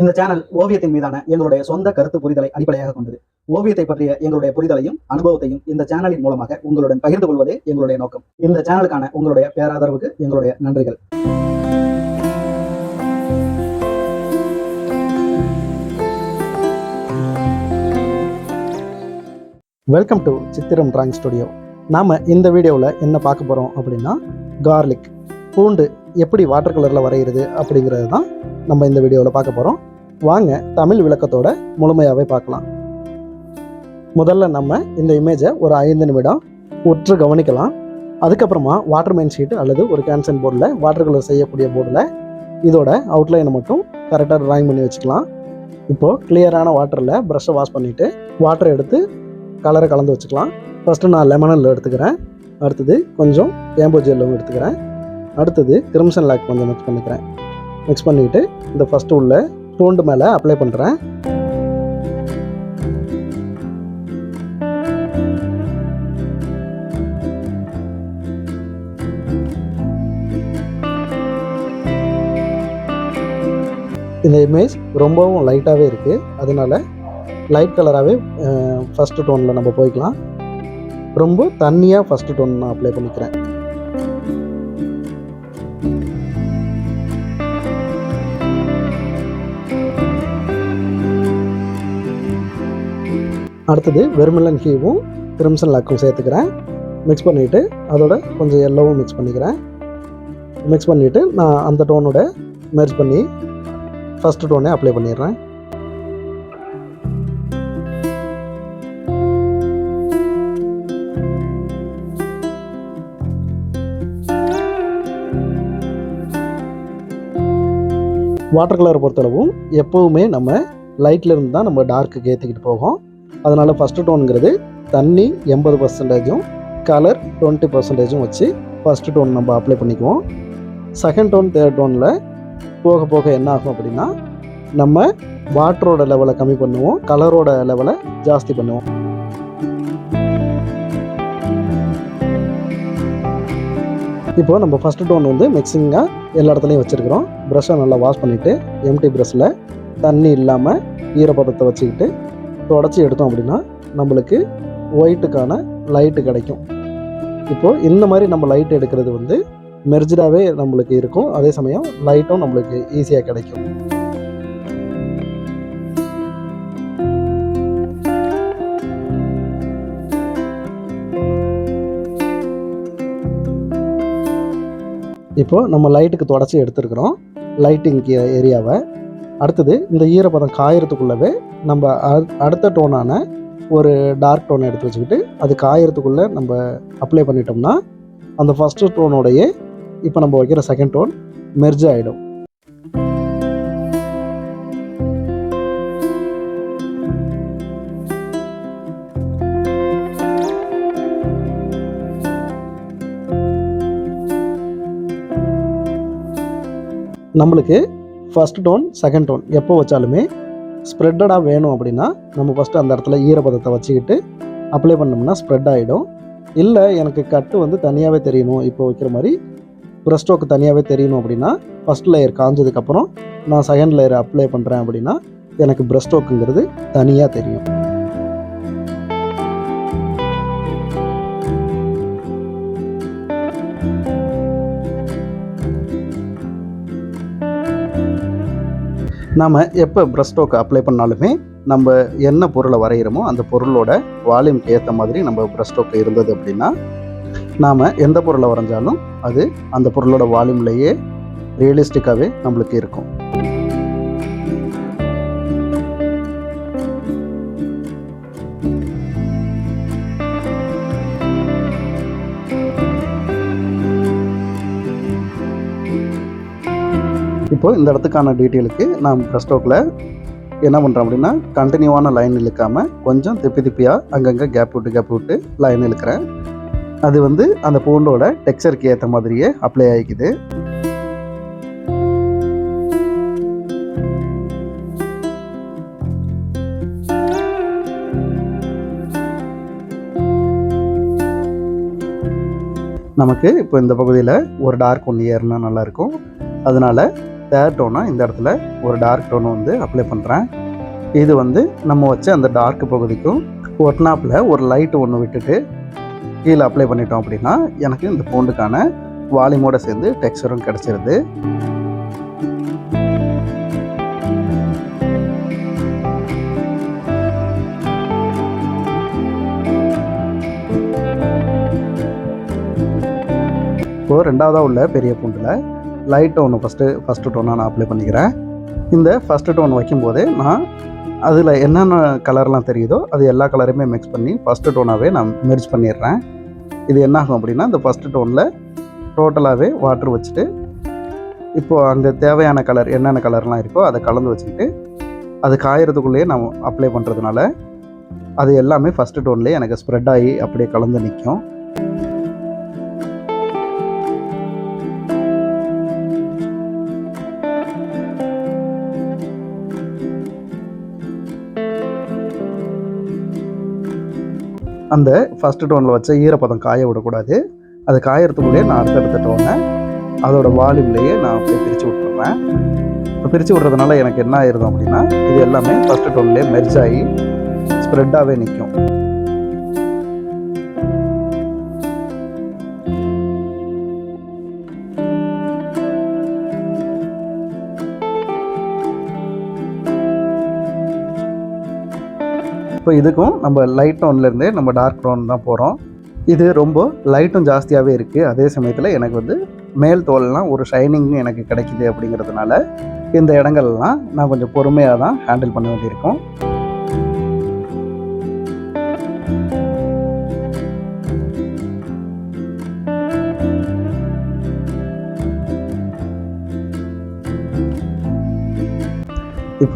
இந்த சேனல் ஓவியத்தின் மீதான எங்களுடைய சொந்த கருத்து புரிதலை அடிப்படையாக கொண்டது. ஓவியத்தை பற்றிய எங்களுடைய புரிதலையும் அனுபவத்தையும் இந்த சேனலின் மூலமாக உங்களுடன் பகிர்ந்து கொள்வதே எங்களுடைய நோக்கம். இந்த சேனலுக்கான உங்களுடைய பேராதரவுக்கு எங்களுடைய நன்றிகள். Welcome to Chithiram drawing studio நாம் இந்த வீடியோவில் என்ன பார்க்க போகிறோம் அப்படின்னா கார்லிக் பூண்டு எப்படி வாட்டர் கலரில் வரைகிறது அப்படிங்கிறது தான் நம்ம இந்த வீடியோவில் பார்க்க போகிறோம் வாங்க தமிழ் விளக்கத்தோட முழுமையாகவே பார்க்கலாம். முதல்ல நம்ம இந்த இமேஜை ஒரு ஐந்து நிமிடம் உற்று கவனிக்கலாம். அதுக்கப்புறமா வாட்டர் மெயின் ஷீட் அல்லது ஒரு கேன்சன் போர்டில் வாட்டர் கலர் செய்யக்கூடிய போர்டில் இதோட அவுட்லைனை மட்டும் கரெக்டாக ட்ராயிங் பண்ணி வச்சுக்கலாம். இப்போது கிளியரான வாட்டரில் ப்ரஷ்ஷை வாஷ் பண்ணிவிட்டு வாட்டரை எடுத்து கலரை கலந்து வச்சுக்கலாம். ஃபஸ்ட்டு நான் லெமனில் எடுத்துக்கிறேன். அடுத்தது கொஞ்சம் ஏம்போ ஜெல்லும் எடுத்துக்கிறேன். அடுத்தது கிரிம்சன் லாக் கொஞ்சம் மிக்ஸ் பண்ணிக்கிறேன். மிக்ஸ் பண்ணிக்கிட்டு இந்த ஃபஸ்ட்டு உள்ள பூண்டு மேலே அப்ளை பண்ணுறேன் இந்த இமேஜ் ரொம்பவும் லைட்டாகவே இருக்குது அதனால லைட் கலராகவே ஃபஸ்ட்டு டோனில் நம்ம போய்க்கலாம். ரொம்ப தண்ணியாக ஃபஸ்ட்டு டோன் நான் அப்ளை பண்ணிக்கிறேன். அடுத்தது வெர்மிலன் ஹீவும் கிரிம்சன் லாக்கும் சேர்த்துக்கிறேன். மிக்ஸ் பண்ணிவிட்டு அதோட கொஞ்சம் எல்லோவும் மிக்ஸ் பண்ணிக்கிறேன். மிக்ஸ் பண்ணிவிட்டு நான் அந்த டோனோட மெர்ஜ் பண்ணி ஃபஸ்ட்டு டோனே அப்ளை பண்ணிடுறேன். வாட்டர் கலரை பொறுத்தளவும் எப்போவுமே நம்ம லைட்டில் இருந்து தான் நம்ம டார்க்குக்கு ஏற்றிக்கிட்டு போகும். அதனால் ஃபஸ்ட்டு டோனுங்கிறது தண்ணி எண்பது பர்சன்டேஜும் கலர் டுவெண்ட்டி பர்சன்டேஜும் வச்சு ஃபஸ்ட்டு டோன் நம்ம அப்ளை பண்ணிக்குவோம். செகண்ட் டோன் தேர்ட் டோனில் போக போக என்ன ஆகும் அப்படின்னா நம்ம வாட்டரோட லெவலை கம்மி பண்ணுவோம் கலரோட லெவலை ஜாஸ்தி பண்ணுவோம். இப்போ நம்ம ஃபஸ்ட்டு டோன் வந்து மிக்சிங்காக எல்லா இடத்துலையும் வச்சுருக்கிறோம். ப்ரஷ்ஷை நல்லா வாஷ் பண்ணிவிட்டு எம்டி ப்ரஷ்ஷில் தண்ணி இல்லாமல் ஈரப்பதத்தை வச்சுக்கிட்டு தொடச்சி எடுத்தோம் அப்படின்னா நம்மளுக்கு ஒயிட்டுக்கான லைட்டு கிடைக்கும். இப்போது இந்த மாதிரி நம்ம லைட் எடுக்கிறது வந்து மெர்ஜாகவே நம்மளுக்கு இருக்கும். அதே சமயம் லைட்டும் நம்மளுக்கு ஈஸியாக கிடைக்கும். இப்போது நம்ம லைட்டுக்கு தொடச்சி எடுத்துருக்குறோம். லைட்டிங் ஏரியாவை அடுத்தது இந்த ஈரப்பதம் காயறதுக்குள்ளவே நம்ம அடுத்த டோனான ஒரு டார்க் டோனை எடுத்து வச்சுக்கிட்டு அது காயறதுக்குள்ளே நம்ம அப்ளை பண்ணிட்டோம்னா அந்த ஃபஸ்ட்டு டோனோடைய இப்போ நம்ம வைக்கிற செகண்ட் டோன் மெர்ஜ் ஆகிடும் நம்மளுக்கு ஃபஸ்ட் டோன் செகண்ட் டோன் எப்போ வச்சாலுமே ஸ்ப்ரெட்டடாக வேணும் அப்படின்னா நம்ம ஃபஸ்ட்டு அந்த இடத்துல ஈரப்பதத்தை வச்சுக்கிட்டு அப்ளை பண்ணோம்னா ஸ்ப்ரெட் ஆகிடும் இல்லை எனக்கு கட்டு வந்து தனியாகவே தெரியணும். இப்போ வைக்கிற மாதிரி ப்ரெஸ்டோக்கு தனியாகவே தெரியணும் அப்படின்னா ஃபஸ்ட் லேயர் காஞ்சதுக்கப்புறம் நான் செகண்ட் லேயர் அப்ளை பண்ணுறேன் அப்படின்னா எனக்கு ப்ரெஸ்டோக்குங்கிறது தனியாக தெரியும். நாம் எப்போ ப்ரஷ் ஸ்ட்ரோக் அப்ளை பண்ணாலுமே நம்ம என்ன பொருளை வரைகிறோமோ அந்த பொருளோட வால்யூம்க்கு ஏற்ற மாதிரி நம்ம ப்ரஷ் ஸ்ட்ரோக் இருந்தது அப்படின்னா நாம் எந்த பொருளை வரைஞ்சாலும் அது அந்த பொருளோட வால்யூம்லேயே ரியலிஸ்டிக்காகவே நம்மளுக்கு இருக்கும். இப்போது இந்த இடத்துக்கான டீட்டெயிலுக்கு நான் ப்ரெஸ்டோக்கில் என்ன பண்ணுறேன் அப்படின்னா கண்டினியூவான லைன் இழுக்காமல் கொஞ்சம் திப்பி திப்பியாக அங்கங்கே கேப் விட்டு கேப் விட்டு லைன் இழுக்கிறேன். அது வந்து அந்த பூண்டோட டெக்ஸ்சருக்கு ஏற்ற மாதிரியே அப்ளை ஆகிக்குது நமக்கு இப்போ இந்த பகுதியில் ஒரு டார்க் ஒன்று ஏறினா நல்லாயிருக்கும் அதனால் தேர்ட் டோனாக இந்த இடத்துல ஒரு டார்க் டோனை வந்து அப்ளை பண்ணுறேன் இது வந்து நம்ம வச்ச அந்த டார்க் பகுதிக்கும் ஒட்னாப்பில் ஒரு லைட் ஒன்று விட்டுட்டு கீழே அப்ளை பண்ணிட்டோம் அப்படின்னா எனக்கு இந்த பூண்டுக்கான வால்யூமோட சேர்ந்து டெக்ஸ்சரும் கிடச்சிருது. இப்போது ரெண்டாவதாக உள்ள பெரிய பூண்டில் லைட் ஒன்று ஃபஸ்ட்டு ஃபஸ்ட்டு டோனாக நான் அப்ளை பண்ணிக்கிறேன். இந்த ஃபஸ்ட்டு டோன் வைக்கும்போதே நான் அதில் என்னென்ன கலர்லாம் தெரியுதோ அது எல்லா கலரையுமே மிக்ஸ் பண்ணி ஃபஸ்ட்டு டோனாகவே நான் மெர்ஜ் பண்ணிடுறேன். இது என்ன ஆகும் அப்படின்னா இந்த ஃபஸ்ட்டு டோனில் டோட்டலாகவே வாட்டர் வச்சுட்டு இப்போது அங்கே தேவையான கலர் என்னென்ன கலர்லாம் இருக்கோ அதை கலந்து வச்சுக்கிட்டு அது காயறதுக்குள்ளேயே நான் அப்ளை பண்ணுறதுனால அது எல்லாமே ஃபஸ்ட்டு டோன்லேயே எனக்கு ஸ்ப்ரெட் ஆகி அப்படியே கலந்து நிற்கும். அந்த ஃபஸ்ட்டு டோனில் வச்ச ஈரப்பதம் காய விடக்கூடாது. அது காயறதுக்குள்ளேயே நான் அடுத்தடுத்த டோனை அதோட வால்யூம்லேயே நான் அப்படியே பிரித்து விட்டுருவேன். இப்போ பிரித்து விட்றதுனால எனக்கு என்ன ஆயிருது அப்படின்னா இது எல்லாமே ஃபஸ்ட்டு டோன்லேயே மெர்ஜ் ஆகி ஸ்ப்ரெட்டாகவே நிற்கும் இப்போ இதுக்கும் நம்ம லைட் டோன்லேருந்தே நம்ம டார்க் டோன் தான் போகிறோம் இது ரொம்ப லைட்டும் ஜாஸ்தியாகவே இருக்குது அதே சமயத்தில் எனக்கு வந்து மேல் தோல்லாம் ஒரு ஷைனிங் எனக்கு கிடைக்குது அப்படிங்கிறதுனால இந்த இடங்கள்லாம் நான் கொஞ்சம் பொறுமையாக தான் ஹேண்டில் பண்ண வேண்டியிருக்கும்.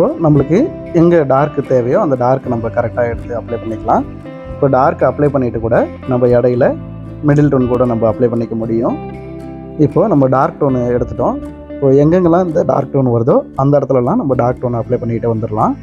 இப்போது நம்மளுக்கு எங்கே டார்க்கு தேவையோ அந்த டார்க் நம்ம கரெக்டாக எடுத்து அப்ளை பண்ணிக்கலாம். இப்போ டார்க் அப்ளை பண்ணிவிட்டு கூட நம்ம இடையில மிடில் டோன் கூட நம்ம அப்ளை பண்ணிக்க முடியும். இப்போது நம்ம டார்க் டோன் எடுத்துட்டோம். இப்போ எங்கெங்கெல்லாம் இந்த டார்க் டோன் வருதோ அந்த இடத்துலலாம் நம்ம டார்க் டோன் அப்ளை பண்ணிக்கிட்டே வந்துடலாம்.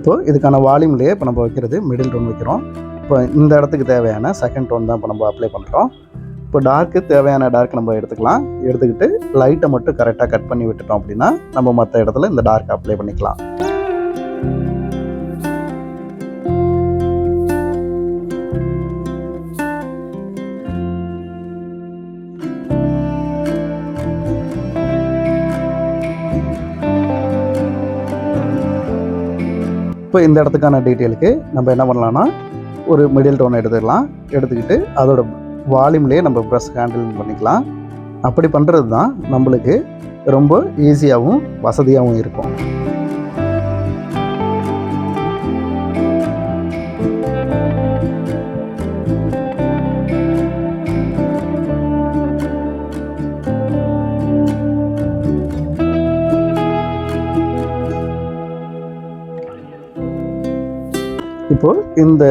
இப்போது இதுக்கான வால்யூம்லேயே இப்போ நம்ம வைக்கிறது மிடில் டோன் வைக்கிறோம். இப்போ இந்த இடத்துக்கு தேவையான செகண்ட் டோன் தான் இப்போ நம்ம அப்ளை பண்ணுறோம் இப்போ டார்க்கு தேவையான டார்க் நம்ம எடுத்துக்கலாம். எடுத்துக்கிட்டு லைட்டை மட்டும் கரெக்டாக கட் பண்ணி விட்டுட்டோம் அப்படின்னா நம்ம மற்ற இடத்துல இந்த டார்க் அப்ளை பண்ணிக்கலாம். இந்த இடத்துக்கான டீட்டெயிலுக்கு நம்ம என்ன பண்ணலான்னா ஒரு மிடில் டோன் எடுத்துக்கலாம் எடுத்துக்கிட்டு அதோட வால்யூம்லேயே நம்ம ப்ரெஸ் ஹேண்டில் பண்ணிக்கலாம். அப்படி பண்ணுறது தான் நம்மளுக்கு ரொம்ப ஈஸியாகவும் வசதியாகவும் இருக்கும். இப்போது இந்த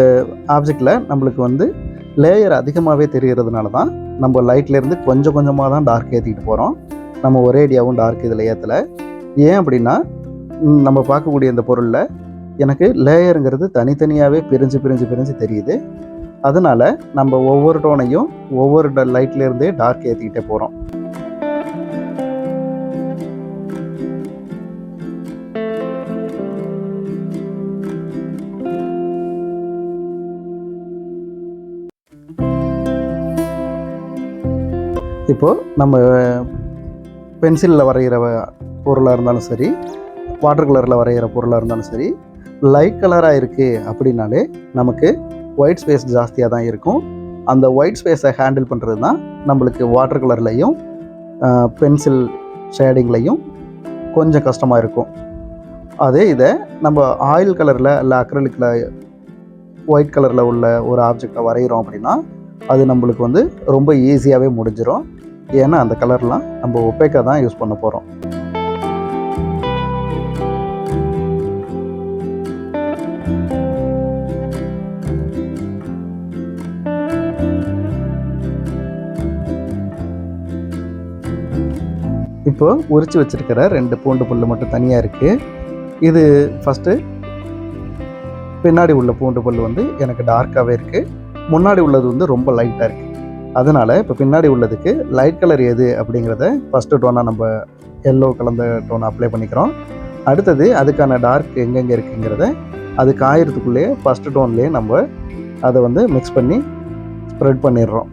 ஆப்ஜெக்டில் நம்மளுக்கு வந்து லேயர் அதிகமாகவே தெரிகிறதுனால தான் நம்ம லைட்லேருந்து கொஞ்சம் கொஞ்சமாக தான் டார்க் ஏற்றிக்கிட்டு போகிறோம் நம்ம ஒரே அடியாகவும் டார்க் இதில் ஏற்றலை ஏன் அப்படின்னா நம்ம பார்க்கக்கூடிய இந்த பொருளில் எனக்கு லேயருங்கிறது தனித்தனியாகவே பிரிஞ்சு பிரிஞ்சு பிரிஞ்சு தெரியுது. அதனால நம்ம ஒவ்வொரு டோனையும் ஒவ்வொரு லைட்லேருந்தே டார்க் ஏற்றிக்கிட்டே போகிறோம் இப்போது நம்ம பென்சிலில் வரைகிற பொருளாக இருந்தாலும் சரி வாட்டர் கலரில் வரைகிற பொருளாக இருந்தாலும் சரி லைட் கலராக இருக்குது அப்படின்னாலே நமக்கு ஒயிட் ஸ்பேஸ் ஜாஸ்தியாக தான் இருக்கும். அந்த ஒயிட் ஸ்பேஸை ஹேண்டில் பண்ணுறது தான் நம்மளுக்கு வாட்டர் கலர்லையும் பென்சில் ஷேடிங்லையும் கொஞ்சம் கஷ்டமாக இருக்கும். அதே இதை நம்ம ஆயில் கலரில் இல்லை அக்ரலிக்கில் ஒயிட் கலரில் உள்ள ஒரு ஆப்ஜெக்டை வரைகிறோம் அப்படின்னா அது நம்மளுக்கு வந்து ரொம்ப ஈஸியாகவே முடிஞ்சிடும் ஏன்னா அந்த கலர்லாம் நம்ம ஒப்பேக்கா தான் யூஸ் பண்ண போகிறோம் இப்போ உரிச்சு வச்சிருக்கிற ரெண்டு பூண்டு புல் மட்டும் தனியாக இருக்குது இது ஃபஸ்ட்டு பின்னாடி உள்ள பூண்டு புல் வந்து எனக்கு டார்க்காகவே இருக்குது முன்னாடி உள்ளது வந்து ரொம்ப லைட்டாக இருக்குது அதனால் இப்போ பின்னாடி உள்ளதுக்கு லைட் கலர் எது அப்படிங்கிறத ஃபஸ்ட்டு டோனாக நம்ம எல்லோ கலந்த டோனை அப்ளை பண்ணிக்கிறோம். அடுத்தது அதுக்கான டார்க் எங்கெங்கே இருக்குங்கிறத அது காயறதுக்குள்ளேயே ஃபஸ்ட்டு டோன்லேயே நம்ம அதை வந்து மிக்ஸ் பண்ணி ஸ்ப்ரெட் பண்ணிடுறோம்.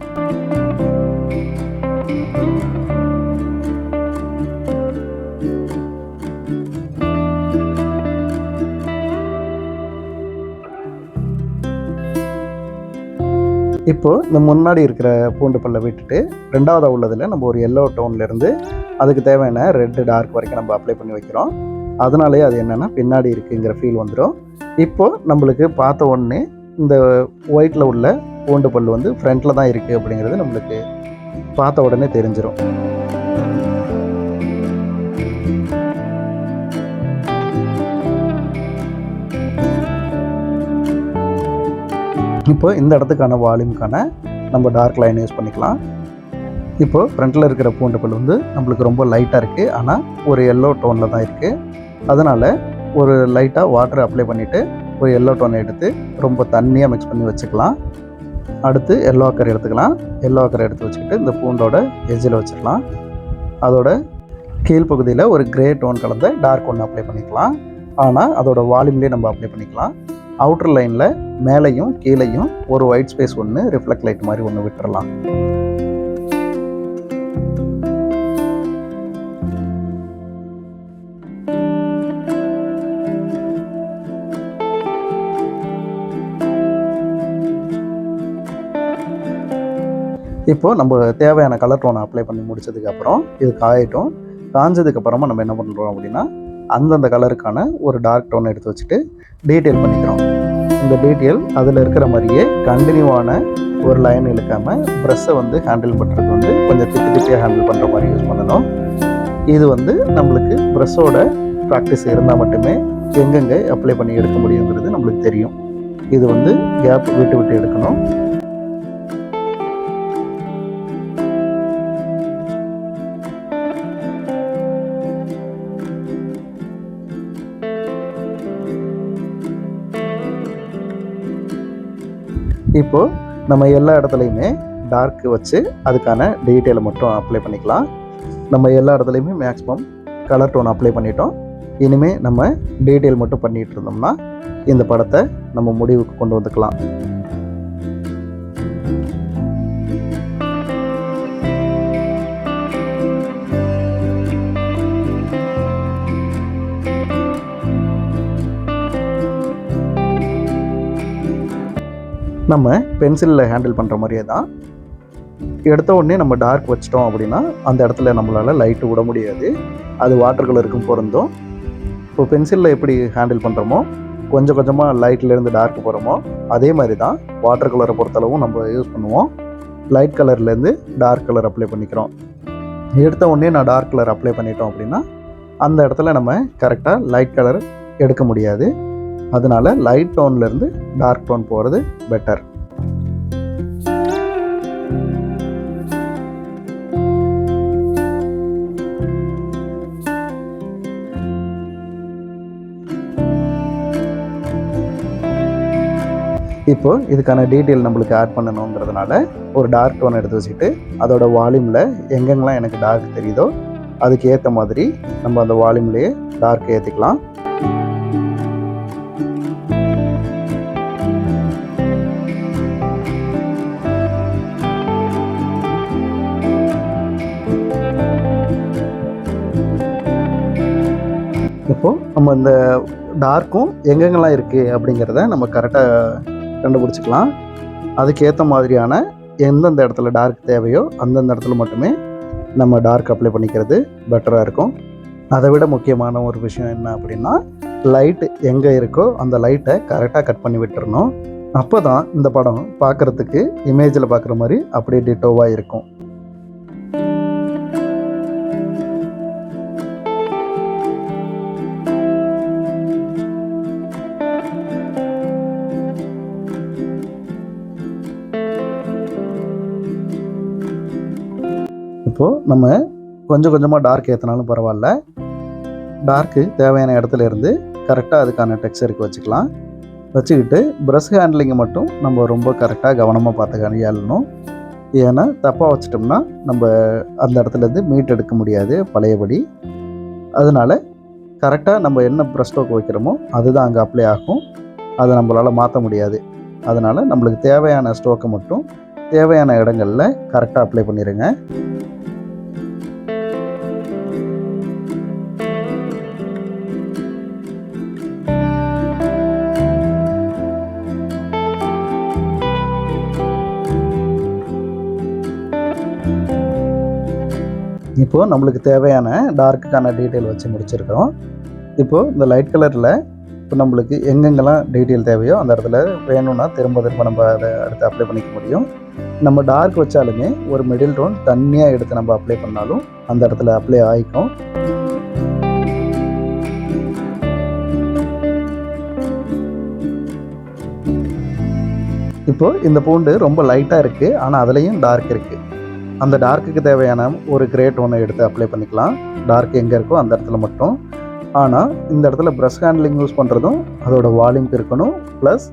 இப்போது இந்த முன்னாடி இருக்கிற பூண்டு பல்லை விட்டுட்டு ரெண்டாவதாக உள்ளதில் நம்ம ஒரு எல்லோ டோன்லேருந்து அதுக்கு தேவையான ரெட்டு டார்க் வரைக்கும் நம்ம அப்ளை பண்ணி வைக்கிறோம். அதனாலேயே அது என்னென்னா பின்னாடி இருக்குங்கிற ஃபீல் வந்துடும் இப்போது நம்மளுக்கு பார்த்த உடனே இந்த ஒயிட்டில் உள்ள பூண்டு பல் வந்து ஃப்ரண்ட்டில் தான் இருக்குது அப்படிங்கிறது நம்மளுக்கு பார்த்த உடனே தெரிஞ்சிடும் இப்போ இந்த இடத்துக்கான வால்யூம்க்கான நம்ம டார்க் லைன் யூஸ் பண்ணிக்கலாம். இப்போ ஃப்ரண்ட்டில் இருக்கிற பூண்டு பல் வந்து நம்மளுக்கு ரொம்ப லைட்டாக இருக்குது ஆனால் ஒரு எல்லோ டோனில் தான் இருக்குது அதனால் ஒரு லைட்டாக வாட்டர் அப்ளை பண்ணிவிட்டு ஒரு எல்லோ டோனை எடுத்து ரொம்ப தண்ணியாக மிக்ஸ் பண்ணி வச்சுக்கலாம். அடுத்து எல்லோ அக்கரை எடுத்துக்கலாம். எல்லோ அக்கரை எடுத்து வச்சுக்கிட்டு இந்த பூண்டோட எஜ்ஜில் வச்சுக்கலாம் அதோட கீழ்ப்பகுதியில் ஒரு கிரே டோன் கலந்த டார்க் ஒன்று அப்ளை பண்ணிக்கலாம். ஆனால் அதோட வால்யூம்லேயே நம்ம அப்ளை பண்ணிக்கலாம். அவுட்டர் லைனில் மேலேயும் கீழேயும் ஒரு ஒயிட் ஸ்பேஸ் ஒன்று ரிஃப்ளெக்ட் லைட் மாதிரி ஒன்று விட்டுறலாம். இப்போ நம்ம தேவையான கலர் டோனை அப்ளை பண்ணி முடிச்சதுக்கப்புறம் இது காயட்டும் காஞ்சதுக்கு அப்புறமா நம்ம என்ன பண்ணுறோம் அப்படின்னா அந்தந்த கலருக்கான ஒரு டார்க் டோன் எடுத்து வச்சுட்டு டீட்டெயில் பண்ணிக்கிறோம். இந்த டீட்டெயில் அதில் இருக்கிற மாதிரியே கண்டினியூவான ஒரு லைன் இழுக்காமல் ப்ரெஷ்ஷை வந்து ஹேண்டில் பண்ணுறது வந்து கொஞ்சம் திட்டு திட்டியாக ஹேண்டில் பண்ணுற மாதிரி யூஸ் பண்ணணும். இது வந்து நம்மளுக்கு ப்ரெஷ்ஷோட ப்ராக்டிஸ் இருந்தால் மட்டுமே எங்கெங்கே அப்ளை பண்ணி எடுக்க முடியுங்கிறது நம்மளுக்கு தெரியும். இது வந்து கேப் விட்டு விட்டு எடுக்கணும். இப்போது நம்ம எல்லா இடத்துலையுமே டார்க்கு வச்சு அதுக்கான டீட்டெயிலை மட்டும் அப்ளை பண்ணிக்கலாம். நம்ம எல்லா இடத்துலையுமே மேக்ஸிமம் கலர் டோன் அப்ளை பண்ணிட்டோம். இனிமேல் நம்ம டீட்டெயில் மட்டும் பண்ணிகிட்டு இருந்தோம்னா இந்த படத்தை நம்ம முடிவுக்கு கொண்டு வந்துக்கலாம். நம்ம பென்சிலில் ஹேண்டில் பண்ணுற மாதிரியே தான். எடுத்த உடனே நம்ம டார்க் வச்சிட்டோம் அப்படின்னா அந்த இடத்துல நம்மளால் லைட்டு விட முடியாது. அது வாட்டர் கலருக்கும் பொருந்தும். இப்போ பென்சிலில் எப்படி ஹேண்டில் பண்ணுறோமோ கொஞ்சம் கொஞ்சமாக லைட்லேருந்து டார்க் போகிறோமோ அதே மாதிரி தான் வாட்டர் கலரை பொறுத்தளவும் நம்ம யூஸ் பண்ணுவோம். லைட் கலர்லேருந்து டார்க் கலர் அப்ளை பண்ணிக்கிறோம். எடுத்த உடனே நான் டார்க் கலர் அப்ளை பண்ணிட்டோம் அப்படின்னா அந்த இடத்துல நம்ம கரெக்டாக லைட் கலர் எடுக்க முடியாது. அதனால லைட் டோன்லேருந்து டார்க் டோன் போகிறது பெட்டர் இப்போ இதுக்கான டீட்டெயில் நம்மளுக்கு ஆட் பண்ணணுங்கிறதுனால ஒரு டார்க் டோன் எடுத்து வச்சுட்டு அதோட வால்யூமில் எங்கெங்கெல்லாம் எனக்கு டார்க் தெரியுதோ அதுக்கு ஏற்ற மாதிரி நம்ம அந்த வால்யூம்லேயே டார்க் ஏற்றிக்கலாம் இப்போது நம்ம இந்த டார்க்கும் எங்கெங்கெல்லாம் இருக்குது அப்படிங்கிறத நம்ம கரெக்டாக கண்டுபிடிச்சிக்கலாம். அதுக்கேற்ற மாதிரியான எந்தெந்த இடத்துல டார்க் தேவையோ அந்தந்த இடத்துல மட்டுமே நம்ம டார்க் அப்ளை பண்ணிக்கிறது பெட்டராக இருக்கும். அதை விட முக்கியமான ஒரு விஷயம் என்ன அப்படின்னா லைட்டு எங்கே இருக்கோ அந்த லைட்டை கரெக்டாக கட் பண்ணி விட்டுறணும். அப்போ தான் இந்த படம் பார்க்குறதுக்கு இமேஜில் பார்க்குற மாதிரி அப்படியே டிட்டோவாக இருக்கும். நம்ம கொஞ்சம் கொஞ்சமாக டார்க் ஏற்றினாலும் பரவாயில்ல. டார்க்கு தேவையான இடத்துல இருந்து கரெக்டாக அதுக்கான டெக்ஸ்சருக்கு வச்சுக்கலாம். வச்சுக்கிட்டு ப்ரஷ் ஹேண்ட்லிங்கை மட்டும் நம்ம ரொம்ப கரெக்டாக கவனமாக பார்த்து கையாளணும் ஏன்னா தப்பாக வச்சிட்டோம்னா நம்ம அந்த இடத்துலேருந்து மீட் எடுக்க முடியாது பழையபடி. அதனால் கரெக்டாக நம்ம என்ன ப்ரஷ் ஸ்ட்ரோக் வைக்கிறோமோ அதுதான் அங்கே அப்ளை ஆகும். அதை நம்மளால் மாற்ற முடியாது. அதனால் நம்மளுக்கு தேவையான ஸ்ட்ரோக்கை மட்டும் தேவையான இடங்களில் கரெக்டாக அப்ளை பண்ணிடுங்க இப்போது நம்மளுக்கு தேவையான டார்க்குக்கான டீட்டெயில் வச்சு முடிச்சிருக்கோம் இப்போது இந்த லைட் கலரில் இப்போ நம்மளுக்கு எங்கெங்கெல்லாம் டீட்டெயில் தேவையோ அந்த இடத்துல வேணும்னா திரும்ப திரும்ப நம்ம அதை அடுத்து அப்ளை பண்ணிக்க முடியும். நம்ம டார்க் வச்சாலுமே ஒரு மிடில் டோன் தண்ணியாக எடுத்து நம்ம அப்ளை பண்ணாலும் அந்த இடத்துல அப்ளை ஆகிக்கும் இப்போது இந்த பூண்டு ரொம்ப லைட்டாக இருக்குது ஆனால் அதுலேயும் டார்க் இருக்குது அந்த டார்க்குக்கு தேவையான ஒரு கிரேட் ஒன்று எடுத்து அப்ளை பண்ணிக்கலாம். டார்க் எங்கே இருக்கோ அந்த இடத்துல மட்டும். ஆனால் இந்த இடத்துல ப்ரஷ் ஹேண்ட்லிங் யூஸ் பண்ணுறதும் அதோட வால்யூம் இருக்கணும். ப்ளஸ்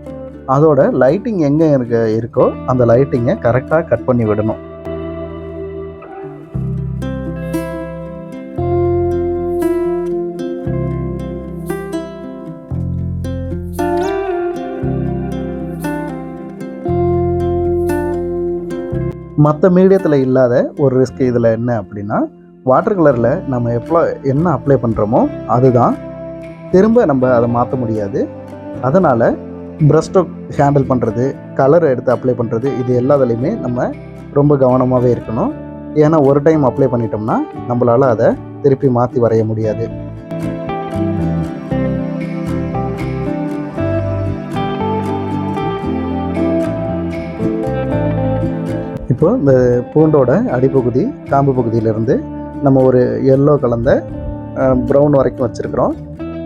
அதோட லைட்டிங் எங்கே இருக்க இருக்கோ அந்த லைட்டிங்கை கரெக்டாக கட் பண்ணி விடணும். மற்ற மீடியத்தில் இல்லாத ஒரு ரிஸ்க் இதில் என்ன அப்படின்னா வாட்டர் கலரில் நம்ம எப்போ என்ன அப்ளை பண்ணுறோமோ அதுதான். திரும்ப நம்ம அதை மாற்ற முடியாது. அதனால் ப்ரஷ் ஹேண்டில் பண்ணுறது கலர் எடுத்து அப்ளை பண்ணுறது இது எல்லாத்துலேயுமே நம்ம ரொம்ப கவனமாகவே இருக்கணும். ஏன்னா ஒரு டைம் அப்ளை பண்ணிட்டோம்னா நம்மளால் அதை திருப்பி மாற்றி வரைய முடியாது. இப்போ இந்த பூண்டோட அடிப்பகுதி காம்பு பகுதியிலேருந்து நம்ம ஒரு எல்லோ கலந்த ப்ரௌன் வரைக்கும் வச்சுருக்குறோம்.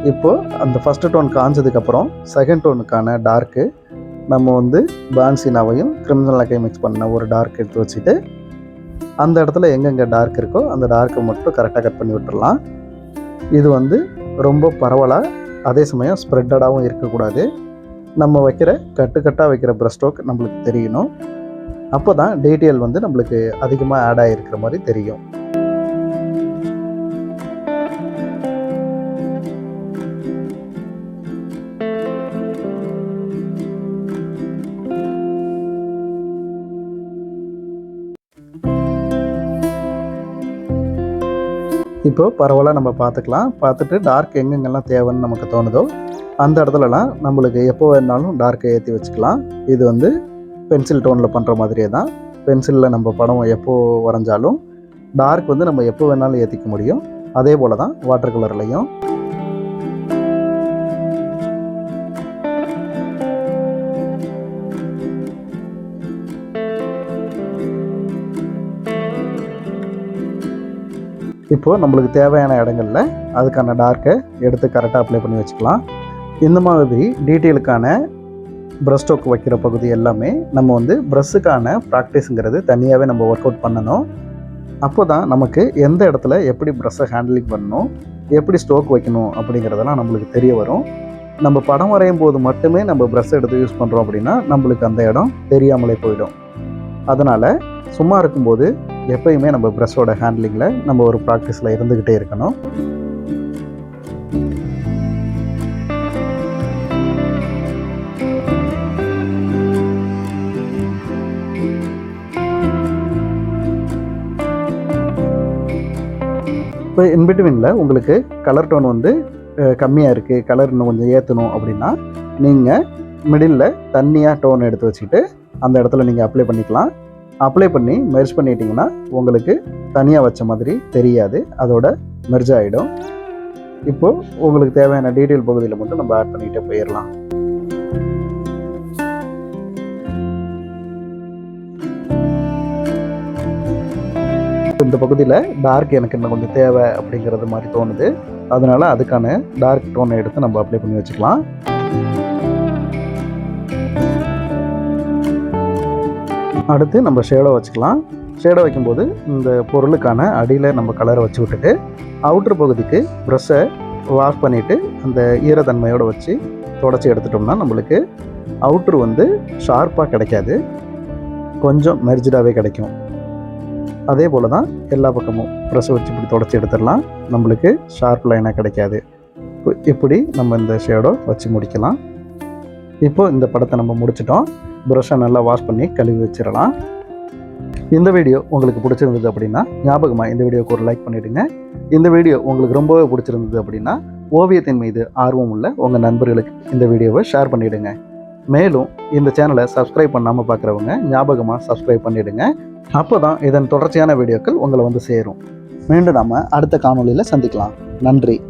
இப்போது அந்த ஃபஸ்ட்டு டோன் காஞ்சதுக்கப்புறம் செகண்ட் டோனுக்கான டார்க்கு நம்ம வந்து பான்சினாவையும் கிரிமினல் லக்கையும் மிக்ஸ் பண்ண ஒரு டார்க் எடுத்து வச்சுட்டு அந்த இடத்துல எங்கெங்கே டார்க் இருக்கோ அந்த டார்க்கை மட்டும் கரெக்டாக கட் பண்ணி விட்டுடலாம் இது வந்து ரொம்ப பரவலாக அதே சமயம் ஸ்ப்ரெட்டடாகவும் இருக்கக்கூடாது. நம்ம வைக்கிற கட்டுக்கட்டாக வைக்கிற ப்ரஷ் ஸ்ட்ரோக் நம்மளுக்கு தெரியணும். அப்போ தான் டீட்டெயில் வந்து நம்மளுக்கு அதிகமாக ஆட் ஆகிருக்கிற மாதிரி தெரியும். இப்போ பரவலாக நம்ம பார்த்துக்கலாம். பார்த்துட்டு டார்க் எங்கெங்கெல்லாம் தேவைன்னு நமக்கு தோணுதோ அந்த இடத்துலலாம் நம்மளுக்கு எப்போ வேணாலும் டார்க்கை ஏற்றி வச்சுக்கலாம். இது வந்து பென்சில் டோனில் பண்ணுற மாதிரியே தான். பென்சிலில் நம்ம படம் எப்போது வரைஞ்சாலும் டார்க் வந்து நம்ம எப்போ வேணாலும் ஏற்றிக்க முடியும். அதே போல் தான் வாட்டர் கலர்லையும் இப்போது நம்மளுக்கு தேவையான இடங்கள்ல அதுக்கான டார்க்கை எடுத்து கரெக்டாக அப்ளை பண்ணி வச்சுக்கலாம். இந்த மாதிரி டீட்டெயிலுக்கான ப்ரெஷ் ஸ்ட்ரோக் வைக்கிற பகுதி எல்லாமே நம்ம வந்து ப்ரெஷ்ஷுக்கான ப்ராக்டிஸுங்கிறது தனியாகவே நம்ம ஒர்க் அவுட் பண்ணணும். அப்போ தான் நமக்கு எந்த இடத்துல எப்படி ப்ரெஷ்ஷை ஹேண்ட்லிங் பண்ணணும் எப்படி ஸ்ட்ரோக் வைக்கணும் அப்படிங்கிறதெல்லாம் நம்மளுக்கு தெரிய வரும். நம்ம படம் வரையும் போது மட்டுமே நம்ம ப்ரெஷ் எடுத்து யூஸ் பண்ணுறோம் அப்படின்னா நம்மளுக்கு அந்த இடம் தெரியாமலே போயிடும். அதனால் சும்மா இருக்கும்போது எப்பயுமே நம்ம ப்ரெஷ்ஷோட ஹேண்ட்லிங்கில் நம்ம ஒரு ப்ராக்டிஸில் இருந்துக்கிட்டே இருக்கணும். இப்போ இன்பிட்வீனில் உங்களுக்கு கலர் டோன் வந்து கம்மியாக இருக்குது கலர் இன்னும் கொஞ்சம் ஏற்றணும் அப்படின்னா நீங்கள் மிடில் தண்ணியாக டோன் எடுத்து வச்சுக்கிட்டு அந்த இடத்துல நீங்கள் அப்ளை பண்ணிக்கலாம். அப்ளை பண்ணி மெர்ஜ் பண்ணிட்டீங்கன்னா உங்களுக்கு தனியாக வச்ச மாதிரி தெரியாது. அதோட மெர்ஜ் ஆகிடும் இப்போது உங்களுக்கு தேவையான டீட்டெயில் பகுதியில் மட்டும் நம்ம ஆட் பண்ணிகிட்டே போயிடலாம். இந்த பகுதியில் டார்க் எனக்கு இன்னும் கொஞ்சம் தேவை அப்படிங்கிறது மாதிரி தோணுது. அதனால அதுக்கான டார்க் டோனை எடுத்து நம்ம அப்ளை பண்ணி வச்சுக்கலாம். அடுத்து நம்ம ஷேடோ வச்சுக்கலாம். ஷேடோ வைக்கும்போது இந்த பொருளுக்கான அடியில் நம்ம கலரை வச்சு விட்டுட்டு அவுட்ரு பகுதிக்கு ப்ரெஷ்ஷை வாஷ் பண்ணிவிட்டு அந்த ஈரத்தன்மையோடு வச்சு தொடச்சி எடுத்துட்டோம்னா நம்மளுக்கு அவுட்ரு வந்து ஷார்ப்பாக கிடைக்காது. கொஞ்சம் மெர்ஜிடாகவே கிடைக்கும். அதே போல் தான் எல்லா பக்கமும் ப்ரெஷ் வச்சு இப்படி தொடச்சி எடுத்துடலாம். நம்மளுக்கு ஷார்ப் லைனாக கிடைக்காது. இப்படி நம்ம இந்த ஷேடோ வச்சு முடிக்கலாம். இப்போ இந்த படத்தை நம்ம முடிச்சிட்டோம். ப்ரஷை நல்லா வாஷ் பண்ணி கழுவி வச்சிடலாம். இந்த வீடியோ உங்களுக்கு பிடிச்சிருந்தது அப்படின்னா ஞாபகமாக இந்த வீடியோக்கு ஒரு லைக் பண்ணிவிடுங்க இந்த வீடியோ உங்களுக்கு ரொம்பவே பிடிச்சிருந்தது அப்படின்னா ஓவியத்தின் மீது ஆர்வம் உள்ள உங்கள் நண்பர்களுக்கு இந்த வீடியோவை ஷேர் பண்ணிவிடுங்க மேலும் இந்த சேனலை சப்ஸ்கிரைப் பண்ணாமல் பார்க்குறவங்க ஞாபகமாக சப்ஸ்கிரைப் பண்ணிவிடுங்க அப்போ தான் இதன் தொடர்ச்சியான வீடியோக்கள் உங்களை வந்து சேரும். மீண்டும் நம்ம அடுத்த காணொளியில் சந்திக்கலாம். நன்றி.